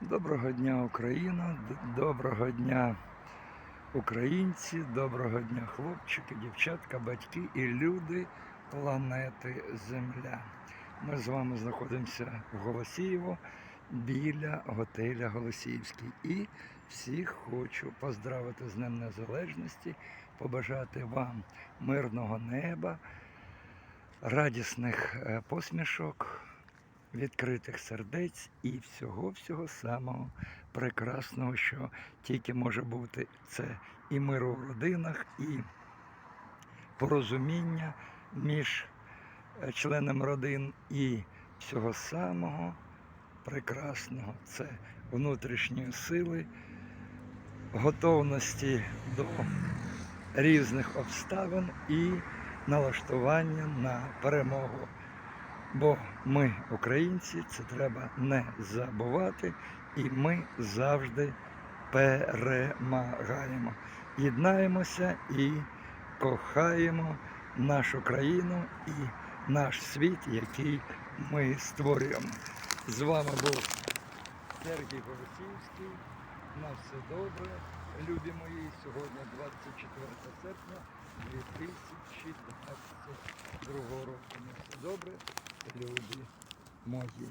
Доброго дня, Україна, доброго дня, українці, доброго дня, хлопчики, дівчатка, батьки і люди планети Земля. Ми з вами знаходимося в Голосіїво біля готеля Голосіївський. І всіх хочу поздравити з Днем Незалежності, побажати вам мирного неба, радісних е, посмішок, відкритих сердець і всього-всього самого прекрасного, що тільки може бути. Це і мир у родинах, і порозуміння між е, членами родин, і всього самого прекрасного. Це внутрішньої сили, готовності до різних обставин і налаштування на перемогу. Бо ми, українці, це треба не забувати, і ми завжди перемагаємо. Єднаємося і кохаємо нашу країну і наш світ, який ми створюємо. З вами був Сергій Голосівський. На все добре, любі мої. Сьогодні 24 серпня 2022 року. На все добре, люди мої.